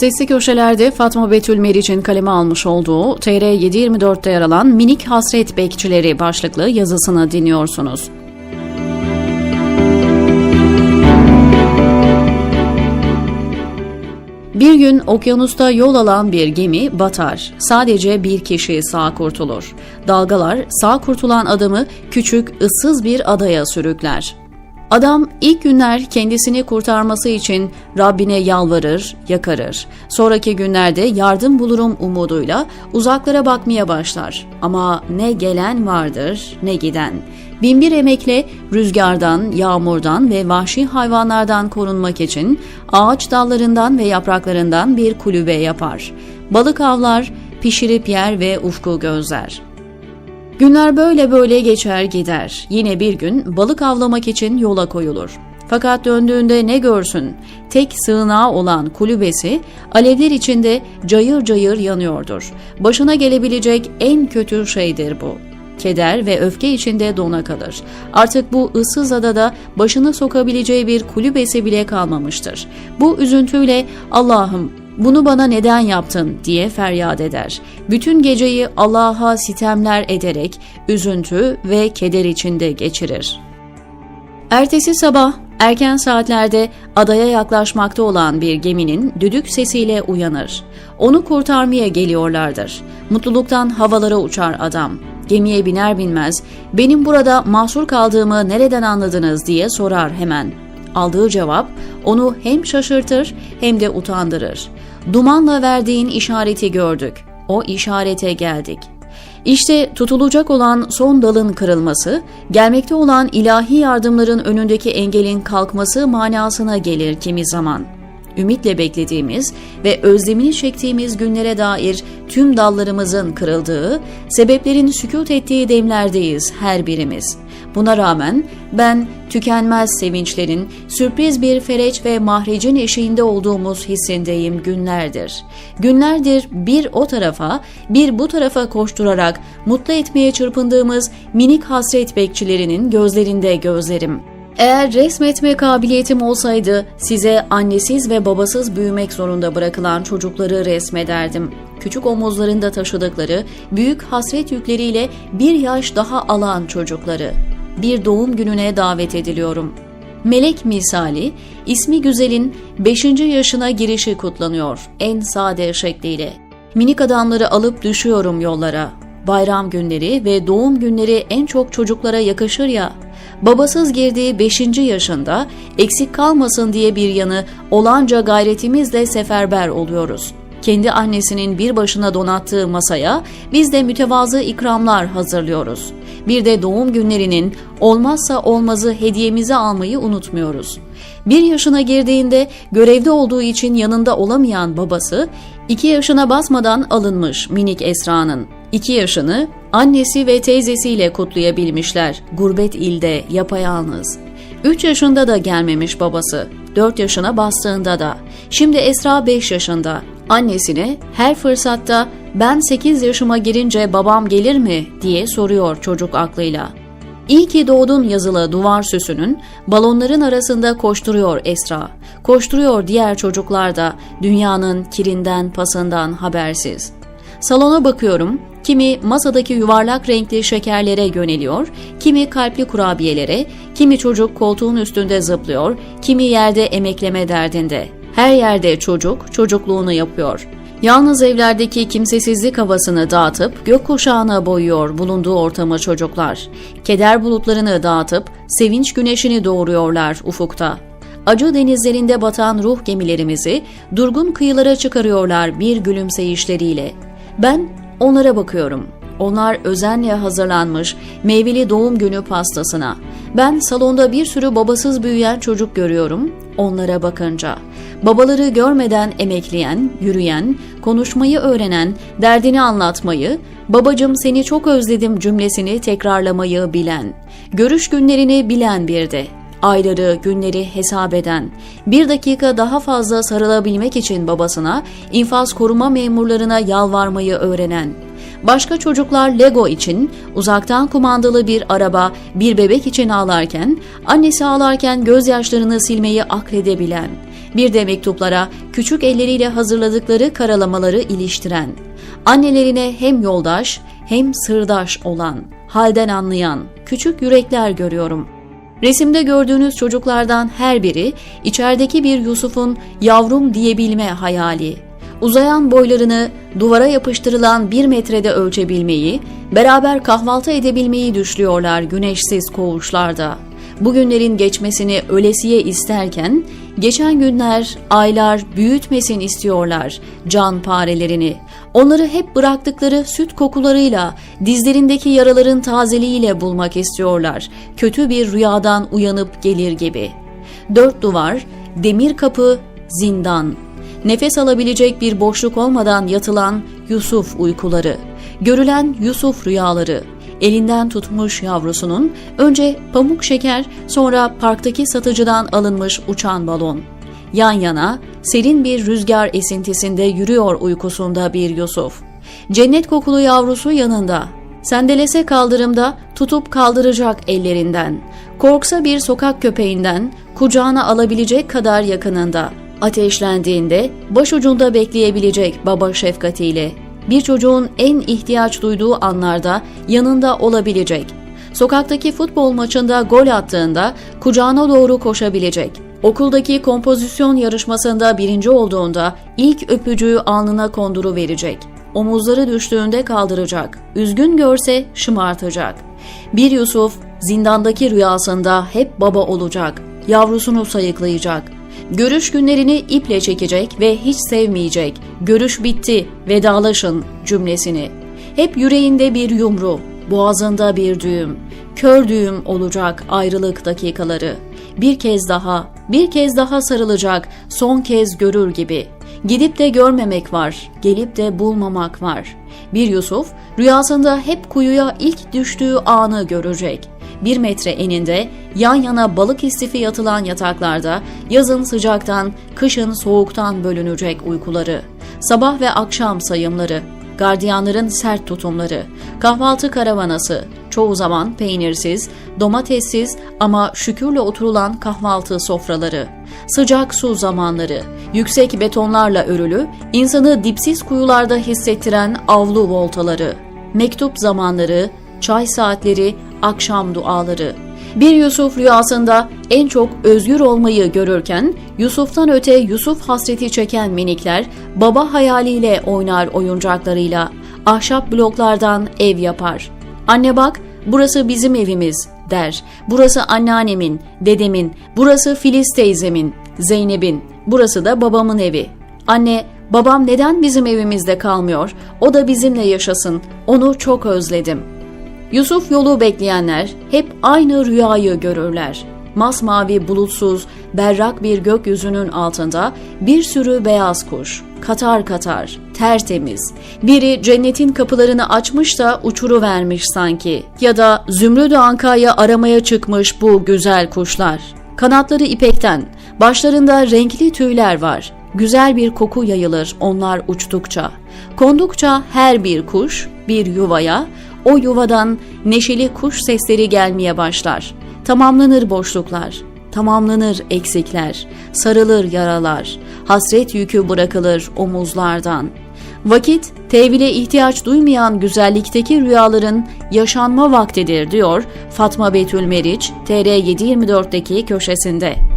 Sesli köşelerde Fatma Betül Meriç'in kaleme almış olduğu TR 724'te yer alan Minik Hasret Bekçileri başlıklı yazısını dinliyorsunuz. Bir gün okyanusta yol alan bir gemi batar. Sadece bir kişi sağ kurtulur. Dalgalar sağ kurtulan adamı küçük, ıssız bir adaya sürükler. Adam ilk günler kendisini kurtarması için Rabbine yalvarır, yakarır. Sonraki günlerde yardım bulurum umuduyla uzaklara bakmaya başlar. Ama ne gelen vardır ne giden. Binbir emekle rüzgardan, yağmurdan ve vahşi hayvanlardan korunmak için ağaç dallarından ve yapraklarından bir kulübe yapar. Balık avlar, pişirip yer ve ufku gözler. Günler böyle böyle geçer gider. Yine bir gün balık avlamak için yola koyulur. Fakat döndüğünde ne görsün? Tek sığınağı olan kulübesi alevler içinde cayır cayır yanıyordur. Başına gelebilecek en kötü şeydir bu. Keder ve öfke içinde dona kalır. Artık bu ıssız adada başını sokabileceği bir kulübesi bile kalmamıştır. Bu üzüntüyle Allah'ım bunu bana neden yaptın diye feryat eder. Bütün geceyi Allah'a sitemler ederek üzüntü ve keder içinde geçirir. Ertesi sabah erken saatlerde adaya yaklaşmakta olan bir geminin düdük sesiyle uyanır. Onu kurtarmaya geliyorlardır. Mutluluktan havalara uçar adam. Gemiye biner binmez benim burada mahsur kaldığımı nereden anladınız diye sorar hemen. Aldığı cevap onu hem şaşırtır hem de utandırır. Dumanla verdiğin işareti gördük. O işarete geldik. İşte tutulacak olan son dalın kırılması, gelmekte olan ilahi yardımların önündeki engelin kalkması manasına gelir kimi zaman. Ümitle beklediğimiz ve özlemini çektiğimiz günlere dair tüm dallarımızın kırıldığı, sebeplerin sükut ettiği demlerdeyiz her birimiz.'' Buna rağmen ben tükenmez sevinçlerin sürpriz bir fereç ve mahrecin eşiğinde olduğumuz hissindeyim günlerdir. Günlerdir bir o tarafa bir bu tarafa koşturarak mutlu etmeye çırpındığımız minik hasret bekçilerinin gözlerinde gözlerim. Eğer resmetme kabiliyetim olsaydı size annesiz ve babasız büyümek zorunda bırakılan çocukları resmederdim. Küçük omuzlarında taşıdıkları büyük hasret yükleriyle bir yaş daha alan çocukları bir doğum gününe davet ediliyorum. Melek misali, ismi güzelin 5. yaşına girişi kutlanıyor en sade şekliyle. Minik adamları alıp düşüyorum yollara. Bayram günleri ve doğum günleri en çok çocuklara yakışır ya. Babasız girdiği 5. yaşında eksik kalmasın diye bir yanı olanca gayretimizle seferber oluyoruz.'' Kendi annesinin bir başına donattığı masaya biz de mütevazı ikramlar hazırlıyoruz. Bir de doğum günlerinin olmazsa olmazı hediyemizi almayı unutmuyoruz. Bir yaşına girdiğinde görevde olduğu için yanında olamayan babası, iki yaşına basmadan alınmış minik Esra'nın. İki yaşını annesi ve teyzesiyle kutlayabilmişler gurbet ilde yapayalnız. 3 yaşında da gelmemiş babası. 4 yaşına bastığında da. Şimdi Esra 5 yaşında. Annesine her fırsatta ben 8 yaşıma girince babam gelir mi diye soruyor çocuk aklıyla. İyi ki doğdun yazılı duvar süsünün balonların arasında koşturuyor Esra. Koşturuyor diğer çocuklar da dünyanın kirinden pasından habersiz. Salona bakıyorum. Kimi masadaki yuvarlak renkli şekerlere yöneliyor, kimi kalpli kurabiyelere, kimi çocuk koltuğun üstünde zıplıyor, kimi yerde emekleme derdinde. Her yerde çocuk çocukluğunu yapıyor. Yalnız evlerdeki kimsesizlik havasını dağıtıp gökkuşağına boyuyor bulunduğu ortamı çocuklar. Keder bulutlarını dağıtıp sevinç güneşini doğuruyorlar ufukta. Acı denizlerinde batan ruh gemilerimizi durgun kıyılara çıkarıyorlar bir gülümseyişleriyle. Ben onlara bakıyorum. Onlar özenle hazırlanmış meyveli doğum günü pastasına. Ben salonda bir sürü babasız büyüyen çocuk görüyorum onlara bakınca. Babaları görmeden emekleyen, yürüyen, konuşmayı öğrenen, derdini anlatmayı, babacım seni çok özledim cümlesini tekrarlamayı bilen, görüş günlerini bilen bir de ayları, günleri hesap eden, bir dakika daha fazla sarılabilmek için babasına, infaz koruma memurlarına yalvarmayı öğrenen, başka çocuklar Lego için uzaktan kumandalı bir araba, bir bebek için ağlarken, annesi ağlarken gözyaşlarını silmeyi akledebilen, Bir de mektuplara küçük elleriyle hazırladıkları karalamaları iliştiren, annelerine hem yoldaş hem sırdaş olan, halden anlayan küçük yürekler görüyorum. Resimde gördüğünüz çocuklardan her biri içerideki bir Yusuf'un yavrum diyebilme hayali. Uzayan boylarını duvara yapıştırılan bir metrede ölçebilmeyi, beraber kahvaltı edebilmeyi düşlüyorlar güneşsiz koğuşlarda. Bugünlerin geçmesini ölesiye isterken, geçen günler, aylar büyütmesin istiyorlar can parelerini. Onları hep bıraktıkları süt kokularıyla, dizlerindeki yaraların tazeliğiyle bulmak istiyorlar. Kötü bir rüyadan uyanıp gelir gibi. Dört duvar, demir kapı, zindan. Nefes alabilecek bir boşluk olmadan yatılan Yusuf uykuları. Görülen Yusuf rüyaları elinden tutmuş yavrusunun önce pamuk şeker sonra parktaki satıcıdan alınmış uçan balon. Yan yana serin bir rüzgar esintisinde yürüyor uykusunda bir Yusuf. Cennet kokulu yavrusu yanında. Sendelese kaldırımda tutup kaldıracak ellerinden. Korksa bir sokak köpeğinden kucağına alabilecek kadar yakınında. Ateşlendiğinde başucunda bekleyebilecek baba şefkatiyle bir çocuğun en ihtiyaç duyduğu anlarda yanında olabilecek. Sokaktaki futbol maçında gol attığında kucağına doğru koşabilecek. Okuldaki kompozisyon yarışmasında birinci olduğunda ilk öpücüğü alnına konduru verecek. Omuzları düştüğünde kaldıracak. Üzgün görse şımartacak. Bir Yusuf zindandaki rüyasında hep baba olacak. Yavrusunu sayıklayacak. Görüş günlerini iple çekecek ve hiç sevmeyecek. Görüş bitti, vedalaşın cümlesini. Hep yüreğinde bir yumru, boğazında bir düğüm. Kör düğüm olacak ayrılık dakikaları. Bir kez daha, bir kez daha sarılacak, son kez görür gibi. Gidip de görmemek var, gelip de bulmamak var. Bir Yusuf rüyasında hep kuyuya ilk düştüğü anı görecek bir metre eninde yan yana balık istifi yatılan yataklarda yazın sıcaktan, kışın soğuktan bölünecek uykuları, sabah ve akşam sayımları, gardiyanların sert tutumları, kahvaltı karavanası, çoğu zaman peynirsiz, domatessiz ama şükürle oturulan kahvaltı sofraları, sıcak su zamanları, yüksek betonlarla örülü, insanı dipsiz kuyularda hissettiren avlu voltaları, mektup zamanları, çay saatleri, akşam duaları. Bir Yusuf rüyasında en çok özgür olmayı görürken Yusuf'tan öte Yusuf hasreti çeken minikler baba hayaliyle oynar oyuncaklarıyla. Ahşap bloklardan ev yapar. Anne bak burası bizim evimiz der. Burası anneannemin, dedemin, burası Filiz teyzemin, Zeynep'in, burası da babamın evi. Anne babam neden bizim evimizde kalmıyor? O da bizimle yaşasın. Onu çok özledim.'' Yusuf yolu bekleyenler hep aynı rüyayı görürler. Masmavi bulutsuz, berrak bir gökyüzünün altında bir sürü beyaz kuş, katar katar, tertemiz. Biri cennetin kapılarını açmış da uçuru vermiş sanki. Ya da zümrüt ankayı aramaya çıkmış bu güzel kuşlar. Kanatları ipekten, başlarında renkli tüyler var. Güzel bir koku yayılır onlar uçtukça. Kondukça her bir kuş bir yuvaya, o yuvadan neşeli kuş sesleri gelmeye başlar. Tamamlanır boşluklar, tamamlanır eksikler, sarılır yaralar, hasret yükü bırakılır omuzlardan. Vakit, tevhile ihtiyaç duymayan güzellikteki rüyaların yaşanma vaktidir diyor Fatma Betül Meriç, TR724'deki köşesinde.